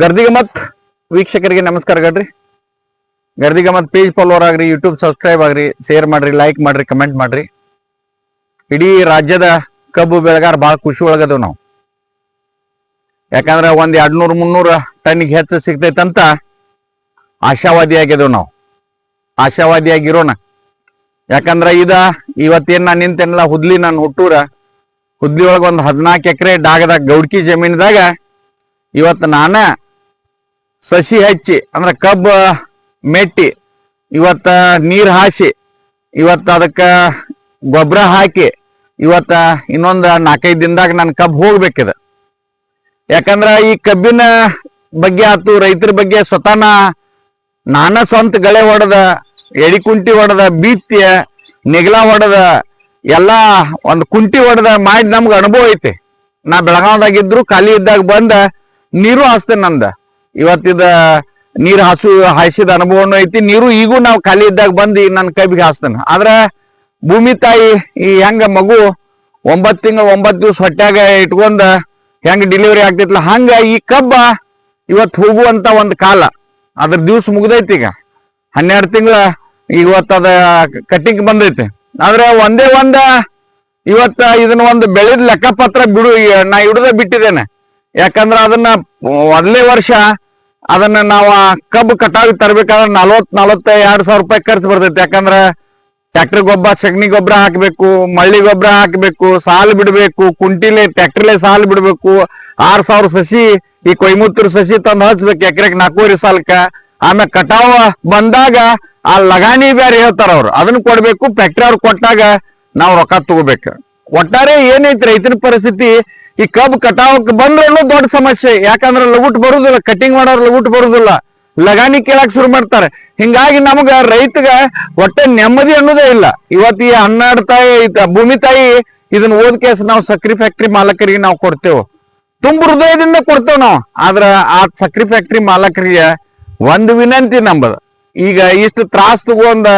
ಗರ್ದಿಗಮತ್ ವೀಕ್ಷಕರಿಗೆ ನಮಸ್ಕಾರ ಗಡ್ರಿ. ಗರ್ದಿಗಮತ್ ಪೇಜ್ ಫಾಲೋವರ್ ಆಗ್ರಿ ಯೂಟ್ಯೂಬ್ ಸಬ್ಸ್ಕ್ರೈಬ್ ಆಗ್ರಿ ಶೇರ್ ಮಾಡ್ರಿ ಲೈಕ್ ಮಾಡ್ರಿ ಕಮೆಂಟ್ ಮಾಡ್ರಿ. ಇಡೀ ರಾಜ್ಯದ ಕಬ್ಬು ಬೆಳೆಗಾರ ಭಾಳ ಖುಷಿ ಒಳಗದವ್ ನಾವು. ಯಾಕಂದ್ರೆ ಒಂದ್ ಎರಡ್ನೂರ್, ಮುನ್ನೂರ ಟನ್ಗೆ ಹೆಚ್ಚು ಸಿಗ್ತೈತಂತ ಆಶಾವಾದಿ ಆಗಿದೆವು ನಾವು. ಆಶಾವಾದಿ ಆಗಿರೋಣ ಯಾಕಂದ್ರ ಇದ ಇವತ್ತೇನ್ ನಾನು ನಿಂತೇನಲ್ಲ, ಹುದ್ಲಿ ನಾನು ಹುಟ್ಟೂರ ಹುದ್ಲಿ ಒಳಗೆ ಒಂದು ಹದಿನಾಲ್ಕು ಎಕರೆ ಡಾಗದಾಗ ಗೌಡ್ಕಿ ಜಮೀನದಾಗ ಇವತ್ತು ನಾನ ಸಸಿ ಹಚ್ಚಿ, ಅಂದ್ರೆ ಕಬ್ಬ ಮೆಟ್ಟಿ, ಇವತ್ತ ನೀರ್ ಹಾಸಿ, ಇವತ್ತ ಅದಕ್ಕ ಗೊಬ್ಬರ ಹಾಕಿ, ಇವತ್ತ ಇನ್ನೊಂದು ನಾಲ್ಕೈದು ದಿನದಾಗ ನನ್ನ ಕಬ್ಬು ಹೋಗ್ಬೇಕಿದ. ಯಾಕಂದ್ರ ಈ ಕಬ್ಬಿನ ಬಗ್ಗೆ ಆತು, ರೈತರ ಬಗ್ಗೆ ಸ್ವತಃ ನಾನ ಸ್ವಂತ ಗಳೆ ಹೊಡೆದ ಎಡಿ ಕುಂಟಿ ಹೊಡೆದ ಬೀತ್ಯ ನೆಗಲ ಹೊಡೆದ ಎಲ್ಲಾ ಒಂದು ಕುಂಟಿ ಹೊಡೆದ ಮಾಡಿ ನಮ್ಗೆ ಅನುಭವ ಐತೆ. ನಾ ಬೆಳಗಾವದಾಗಿದ್ರು ಖಾಲಿ ಇದ್ದಾಗ ಬಂದ, ನೀರು ಹಾಸ್ತೇನೆ ನಂದ. ಇವತ್ತಿದ ನೀರ್ ಹಾಸು ಹಾಯಿಸಿದ ಅನುಭವನೂ ಐತಿ. ನೀರು ಈಗೂ ನಾವು ಖಾಲಿ ಇದ್ದಾಗ ಬಂದು ನನ್ನ ಕೈಬಿಗೆ ಹಾಸ್ತೇನೆ. ಆದ್ರ ಭೂಮಿ ತಾಯಿ ಈ ಹೆಂಗ ಮಗು ಒಂಬತ್ತು ತಿಂಗಳ ಒಂಬತ್ತು ದಿವ್ಸ ಹೊಟ್ಟೆಗ ಇಟ್ಕೊಂಡ ಹೆಂಗ ಡೆಲಿವರಿ ಆಗ್ತೈತ್ಲ. ಹಂಗ ಈ ಕಬ್ಬ ಇವತ್ತು ಹೋಗುವಂತ ಒಂದು ಕಾಲ. ಅದ್ರ ದಿವ್ಸ ಮುಗ್ದೈತಿ ಈಗ. ಹನ್ನೆರಡು ತಿಂಗಳ ಅದ ಕಟ್ಟಿಂಗ್ ಬಂದೈತಿ. ಆದ್ರೆ ಒಂದೇ ಒಂದ ಇವತ್ತ ಇದನ್ನ ಒಂದು ಬೆಳೆದ ಲೆಕ್ಕಪತ್ರ ಬಿಡು. ನಾ ಹಿಡಿದ ಬಿಟ್ಟಿದ್ದೇನೆ. ಯಾಕಂದ್ರ ಅದನ್ನ ಮೊದಲೇ ವರ್ಷ ಅದನ್ನ ನಾವು ಕಬ್ಬು ಕಟಾವಿ ತರ್ಬೇಕಾದ್ರೆ ನಲ್ವತ್ ನಲ್ವತ್ತ ಎರಡ್ ಸಾವಿರ ರೂಪಾಯಿ ಖರ್ಚು ಬರ್ತೈತಿ. ಯಾಕಂದ್ರ ಟ್ರ್ಯಾಕ್ಟರ್ ಗೊಬ್ಬರ, ಸಗಣಿ ಗೊಬ್ಬರ ಹಾಕ್ಬೇಕು, ಮಳ್ಳಿ ಗೊಬ್ಬರ ಹಾಕ್ಬೇಕು, ಸಾಲು ಬಿಡ್ಬೇಕು, ಕುಂಟಿಲೆ ಟ್ರ್ಯಾಕ್ಟರ್ಲೆ ಸಾಲು ಬಿಡ್ಬೇಕು, ಆರ್ ಸಾವಿರ ಸಸಿ, ಈ ಕೊಯ್ಮುತ್ತೂರು ಸಸಿ ತಂದು ಹಚ್ಬೇಕು ಎಕರೆಗೆ ನಾಲ್ಕೂವರೆ ಸಾಲಕ್ಕ. ಆಮೇಲೆ ಕಟಾವ ಬಂದಾಗ ಆ ಲಗಾಣಿ ಬೇರೆ ಹೇಳ್ತಾರ ಅವ್ರು. ಅದನ್ನ ಕೊಡ್ಬೇಕು ಫ್ಯಾಕ್ಟ್ರಿ ಅವ್ರು ಕೊಟ್ಟಾಗ ನಾವು ರೊಕ್ಕ ತಗೋಬೇಕು. ಒಟ್ಟಾರೆ ಏನೈತಿ ರೈತನ ಪರಿಸ್ಥಿತಿ ಈ ಕಬ್ಬು ಕಟಾವಕ್ ಬಂದ್ರೂ ದೊಡ್ಡ ಸಮಸ್ಯೆ. ಯಾಕಂದ್ರೆ ಲಗುಟ್ ಬರುದಿಲ್ಲ ಕಟಿಂಗ್ ಮಾಡೋರು ಲಗುಟ್ ಬರುದಿಲ್ಲ. ಲಗಾನಿ ಕೇಳಕ್ ಶುರು ಮಾಡ್ತಾರೆ. ಹಿಂಗಾಗಿ ನಮಗ ರೈತಗ ಒಟ್ಟೆ ನೆಮ್ಮದಿ ಅನ್ನೋದೇ ಇಲ್ಲ. ಇವತ್ತು ಈ ಹನ್ನೆರಡು ತಾಯಿ ಭೂಮಿ ತಾಯಿ ಇದನ್ನ ಓದ್ ಕೇಸ್ ನಾವು ಸಕ್ರಿ ಫ್ಯಾಕ್ಟ್ರಿ ಮಾಲಕರಿಗೆ ನಾವು ಕೊಡ್ತೇವೆ. ತುಂಬ ಹೃದಯದಿಂದ ಕೊಡ್ತೇವೆ ನಾವು. ಆದ್ರ ಆ ಸಕ್ರಿ ಫ್ಯಾಕ್ಟ್ರಿ ಮಾಲಕರಿಗೆ ಒಂದು ವಿನಂತಿ ನಂಬದ. ಈಗ ಇಷ್ಟು ತ್ರಾಸ್ ತಗೊಂಡ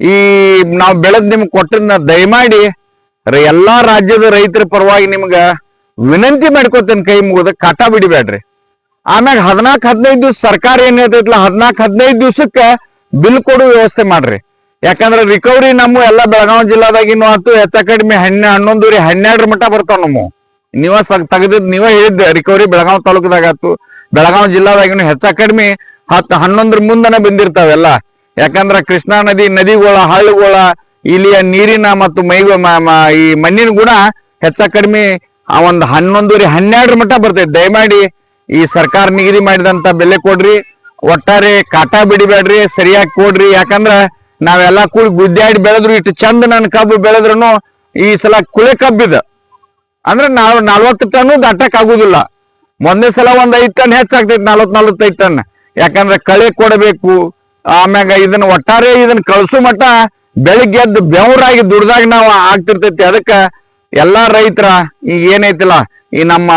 ಈ ನಾವು ಬೆಳೆದ್ ನಿಮ್ಗೆ ಕೊಟ್ಟಿದ್ನ ದಯಮಾಡಿ ಎಲ್ಲಾ ರಾಜ್ಯದ ರೈತರ ಪರವಾಗಿ ನಿಮ್ಗ ವಿನಂತಿ ಮಾಡ್ಕೋತೇನೆ ಕೈ ಮುಗಿದ ಕಾಟ ಬಿಡಿಬೇಡ್ರಿ. ಆಮ್ಯಾಗ ಹದಿನಾಲ್ಕು ಹದಿನೈದು ದಿವ್ಸ ಸರ್ಕಾರ ಏನ್ ಹೇಳ್ತೈತ್ಲ ಹದಿನಾಲ್ಕು ಹದಿನೈದು ದಿವ್ಸಕ್ಕ ಬಿಲ್ ಕೊಡೋ ವ್ಯವಸ್ಥೆ ಮಾಡ್ರಿ. ಯಾಕಂದ್ರೆ ರಿಕವರಿ ನಮ್ಮ ಎಲ್ಲ ಬೆಳಗಾವಿ ಜಿಲ್ಲಾದಾಗಿನೂ ಆತು, ಹೆಚ್ಚ ಕಡಿಮೆ ಹಣ್ಣು ಹನ್ನೊಂದೂರಿ ಹನ್ನೆರಡರ ಮಟ್ಟ ಬರ್ತಾವ ನಮ್ಮ. ನೀವ ತೆಗೆದಿದ್, ನೀವ ಹೇಳಿದ್ದ ರಿಕವರಿ ಬೆಳಗಾವಿ ತಾಲೂಕದಾಗ ಆತು. ಬೆಳಗಾವಿ ಜಿಲ್ಲಾದಾಗಿನೂ ಹೆಚ್ಚ ಕಡಿಮೆ ಹತ್ತು ಹನ್ನೊಂದ್ರ ಮುಂದನೆ ಬಂದಿರ್ತಾವೆಲ್ಲ ಯಾಕಂದ್ರ ಕೃಷ್ಣಾ ನದಿ, ನದಿಗಳ, ಹಳ್ಳಗಳ, ಇಲ್ಲಿಯ ನೀರಿನ ಮತ್ತು ಮೈಗ ಈ ಮಣ್ಣಿನ ಗುಣ ಹೆಚ್ಚ ಕಡಿಮೆ ಆ ಒಂದು ಹನ್ನೊಂದೂರಿ ಹನ್ನೆರಡರ ಮಟ್ಟ ಬರ್ತೈತಿ. ದಯಮಾಡಿ ಈ ಸರ್ಕಾರ ನಿಗದಿ ಮಾಡಿದಂತ ಬೆಲೆ ಕೊಡ್ರಿ. ಒಟ್ಟಾರೆ ಕಾಟ ಬಿಡಿಬೇಡ್ರಿ, ಸರಿಯಾಗಿ ಕೊಡ್ರಿ. ಯಾಕಂದ್ರ ನಾವೆಲ್ಲ ಕೂಡಿ ಗುದ್ದಾಡಿ ಬೆಳೆದ್ರು ಇಟ್ಟು ಚಂದ ನನ್ನ ಕಬ್ಬು ಬೆಳೆದ್ರು ಈ ಸಲ ಕುಳೆ ಕಬ್ಬಿದ. ಅಂದ್ರೆ ನಾವು ನಲ್ವತ್ತು ಟನ್ ದಾಟಕ್ ಆಗುದಿಲ್ಲ. ಮೊನ್ನೆ ಸಲ ಒಂದ್ ಐದು ಟನ್ ಹೆಚ್ಚಾಗ್ತೈತಿ ನಲ್ವತ್ ನಲ್ವತ್ತೈದು ಟನ್. ಯಾಕಂದ್ರೆ ಕಳೆ ಕೊಡಬೇಕು. ಆಮ್ಯಾಗ ಇದನ್ನ ಒಟ್ಟಾರೆ ಇದನ್ನ ಕಳ್ಸು ಮಟ್ಟ ಬೆಳಿಗ್ಗೆ ಎದ್ದು ಬೆವರಾಗಿ ದುಡ್ದಾಗ ನಾವು ಆಗ್ತಿರ್ತೈತಿ. ಅದಕ್ಕ ಎಲ್ಲಾ ರೈತರ ಈಗ ಏನೈತಿಲ್ಲ, ಈ ನಮ್ಮ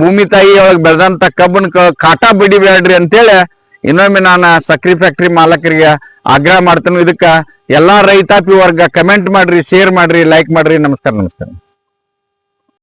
ಭೂಮಿ ತಾಯಿ ಒಳಗ್ ಬೆಳೆದಂತ ಕಬ್ಬನ್ ಕಾಟ ಬಿಡಿಬೇಡ್ರಿ ಅಂತೇಳಿ ಇನ್ನೊಮ್ಮೆ ನಾನು ಸಕ್ರಿ ಫ್ಯಾಕ್ಟ್ರಿ ಮಾಲಕರಿಗೆ ಆಗ್ರಹ ಮಾಡ್ತೇನೆ. ಇದಕ್ಕ ಎಲ್ಲಾ ರೈತಾಪಿ ವರ್ಗ ಕಮೆಂಟ್ ಮಾಡ್ರಿ ಶೇರ್ ಮಾಡ್ರಿ ಲೈಕ್ ಮಾಡ್ರಿ. ನಮಸ್ಕಾರ ನಮಸ್ಕಾರ.